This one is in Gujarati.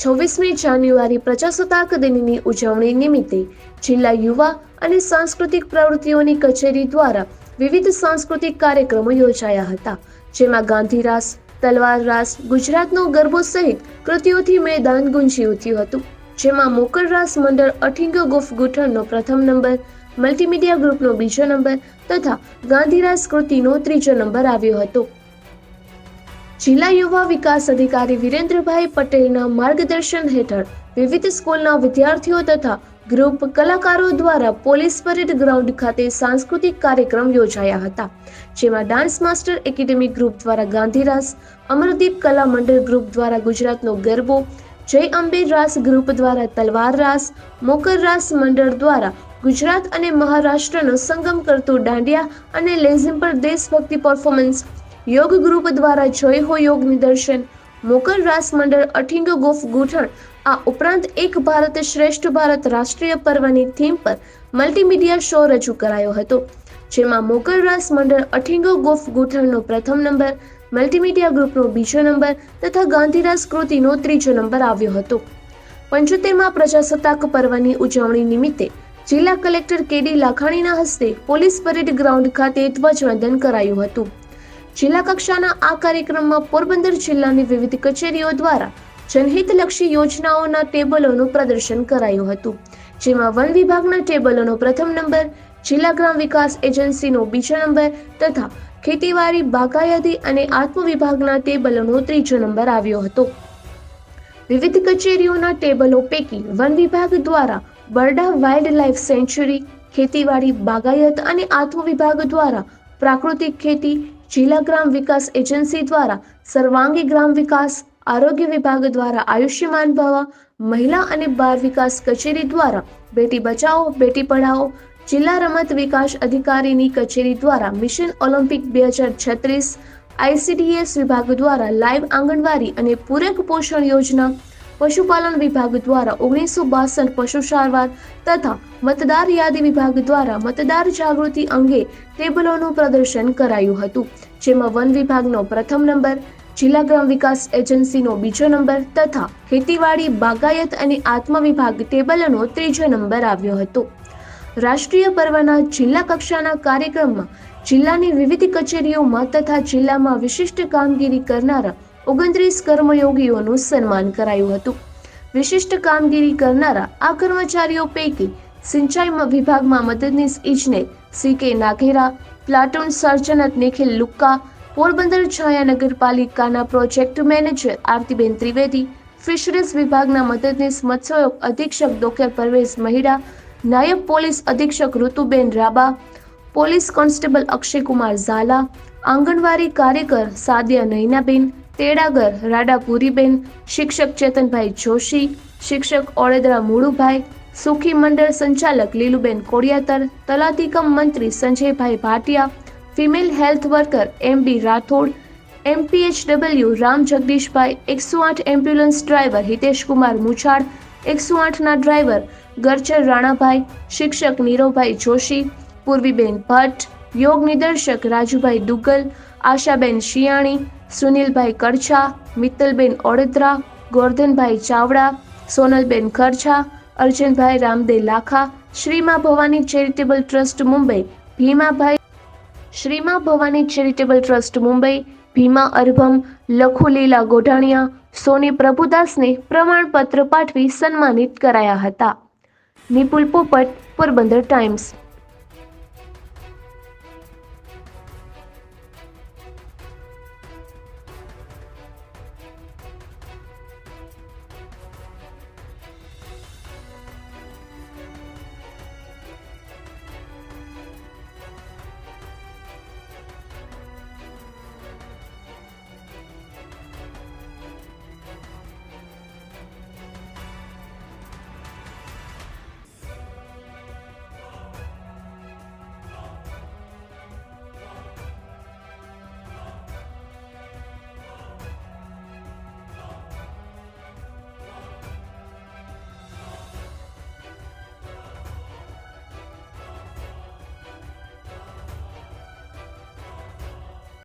છવ્વીસમી જાન્યુઆરી પ્રજાસત્તાક દિનની ઉજવણી નિમિત્તે જિલ્લા યુવા અને સાંસ્કૃતિક પ્રવૃત્તિઓની કચેરી દ્વારા વિવિધ સાંસ્કૃતિક કાર્યક્રમો યોજાયા હતા, જેમાં ગાંધીરાસ તલવાર રાસ, ગુજરાતનો ગરબો સહિત કૃતિઓથી મેદાન ગુંજી ઉઠ્યું હતું, જેમાં મોકલ રાસ મંડળ અઠિંગ ગુફ ગુઠણનો પ્રથમ નંબર, મલ્ટીમીડિયા ગ્રુપનો બીજો નંબર તથા ગાંધીરાસ કૃતિનો ત્રીજો નંબર આવ્યો હતો. જિલ્લા યુવા વિકાસ અધિકારી વિરેન્દ્રભાઈ પટેલના માર્ગદર્શન હેઠળ વિવિધ સ્કૂલના વિદ્યાર્થીઓ તથા ગ્રુપ કલાકારો દ્વારા પોલીસ પરેડ ગ્રાઉન્ડ ખાતે સાંસ્કૃતિક કાર્યક્રમ યોજાયા હતા, જેમાં ડાન્સ માસ્ટર એકેડેમી ગ્રુપ દ્વારા ગાંધીરાસ અમરદીપ કલા મંડળ ગ્રુપ દ્વારા ગુજરાતનો ગરબો, જય અંબે રાસ ગ્રુપ દ્વારા તલવાર રાસ, મોકર રાસ મંડળ દ્વારા ગુજરાત અને મહારાષ્ટ્રનો સંગમ કરતું દાંડિયા અને લેઝિમ પર દેશભક્તિ પરફોર્મન્સ યોગ ગ્રુપ દ્વારા જય હો યોગ નિદર્શન મોકલ રાસ મંડળ અઠિંગ ગોફ ગૂંઠણ આ ઉપરાંત એક ભારત શ્રેષ્ઠ ભારત રાષ્ટ્રીય પર્વની થીમ પર મલ્ટીમીડિયા શો રજૂ કરાયો હતો. જેમાં મોકલ રાસ મંડળ અઠિંગો ગોફ ગૂંથણનો પ્રથમ નંબર મલ્ટીમીડિયા ગ્રુપનો બીજો નંબર તથા ગાંધીરાસ કૃતિનો ત્રીજો નંબર આવ્યો હતો. પંચોતેરમાં પ્રજાસત્તાક પર્વની ઉજવણી નિમિત્તે જિલ્લા કલેક્ટર કેડી લાખાણીના હસ્તે પોલીસ પરેડ ગ્રાઉન્ડ ખાતે ધ્વજવંદન કરાયું હતું. જિલ્લા કક્ષાના આ કાર્યક્રમમાં પોરબંદર જિલ્લાની વિવિધ કચેરીઓ દ્વારા જનહિતલક્ષી યોજનાઓના ટેબલોનું પ્રદર્શન કરાયું હતું, જેમાં વન વિભાગના ટેબલોનો પ્રથમ નંબર, જિલ્લા ગ્રામ વિકાસ એજન્સીનો બીજો નંબર તથા ખેતીવાડી, બાગાયતી અને આત્મ વિભાગના ટેબલોનો ત્રીજો નંબર આવ્યો હતો. વિવિધ કચેરીઓના ટેબલો પૈકી વન વિભાગ દ્વારા બરડા વાઇલ્ડ લાઇફ સેન્ચ્યુરી ખેતીવાડી, બાગાયત અને આત્મ વિભાગ દ્વારા પ્રાકૃતિક ખેતી જિલ્લા ગ્રામ વિકાસ એજન્સી દ્વારા સર્વાંગી ગ્રામ વિકાસ આરોગ્ય વિભાગ દ્વારા આયુષ્યમાન ભવા, મહિલા અને બાળ વિકાસ કચેરી દ્વારા બેટી બચાવો, બેટી પઢાઓ જિલ્લા રમત વિકાસ અધિકારીની કચેરી દ્વારા મિશન ઓલિમ્પિક બે હજાર છત્રીસ, આઈસીડીએસ વિભાગ દ્વારા લાઈવ આંગણવાડી અને પૂરક પોષણ યોજના પશુપાલન વિભાગ દ્વારા ઓગણીસો બાસઠ પશુ સારવાર તથા મતદાર યાદી વિભાગ દ્વારા મતદાર જાગૃતિ અંગે ટેબલોનું પ્રદર્શન કરાયું હતું, જેમાં વન વિભાગનો પ્રથમ નંબર, જિલ્લા ગ્રામ વિકાસ એજન્સીનો બીજો નંબર તથા ખેતીવાડી, બાગાયત અને આત્મ વિભાગ ટેબલનો ત્રીજો નંબર આવ્યો હતો. રાષ્ટ્રીય પર્વના જિલ્લા કક્ષાના કાર્યક્રમમાં જિલ્લાની વિવિધ કચેરીઓમાં તથા જિલ્લામાં વિશિષ્ટ કામગીરી કરનારા ઓગણત્રીસ કર્મયોગીઓનું સન્માન કરાયું હતું. વિશિષ્ટ કામગીરી કરનારા આ કર્મચારીઓ પૈકી સિંચાઈ વિભાગમાં મદદનીશ ઇજનેર સી કે નાઘેરા, પ્લાટૂન સર્જનત નિખિલ લુક્કા, પોરબંદર છાયા નગરપાલિકાના project manager Aartiben Trivedi, fisheries વિભાગના મદદનીશ મત્સ્યોગ અધિક્ષક ડોક્ટર પરવેશ મહિડા, નાયબ પોલીસ અધિક્ષક ઋતુબેન રાબા, પોલીસ કોન્સ્ટેબલ અક્ષયકુમાર ઝાલા, આંગણવાડી કાર્યકર સાદિયા નૈનાબેન તેડાગર, રાડાપુરીબેન, શિક્ષક ચેતનભાઈ જોશી, શિક્ષક ઓળેદરા મુળુભાઈ, સુખી મંડળ સંચાલક લીલુબેન કોડિયાતર, તલાટીકમ મંત્રી Sanjaybhai Bhatiya, female health worker M B Rathod, MPHW Ram Jagdishbhai, એકસો આઠ એમ્બ્યુલન્સ ડ્રાઈવર હિતેશકુમાર મુછાડ, એકસો આઠના ડ્રાઈવર ગરચર રાણાભાઈ, શિક્ષક નીરવભાઈ જોશી, પૂર્વીબેન ભટ્ટ, યોગ નિદર્શક Rajubhai Duggal, Ashaben Shiyani Sunilbhai Karchha, Mittalben Odedara, Gordhanbhai Chavda, Sonalben Kharchha, Arjanbhai Ramde Lakha, Shrima Bhavani charitable trust Mumbai, Bhimabhai Shrima Bhavani charitable trust Mumbai, Bhima અરભમ Lakhulila Godhaniya, Soni પ્રભુદાસને પ્રમાણપત્ર પાઠવી સન્માનિત કરાયા હતા. નિપુલ પોપટ, પોરબંદર ટાઈમ્સ.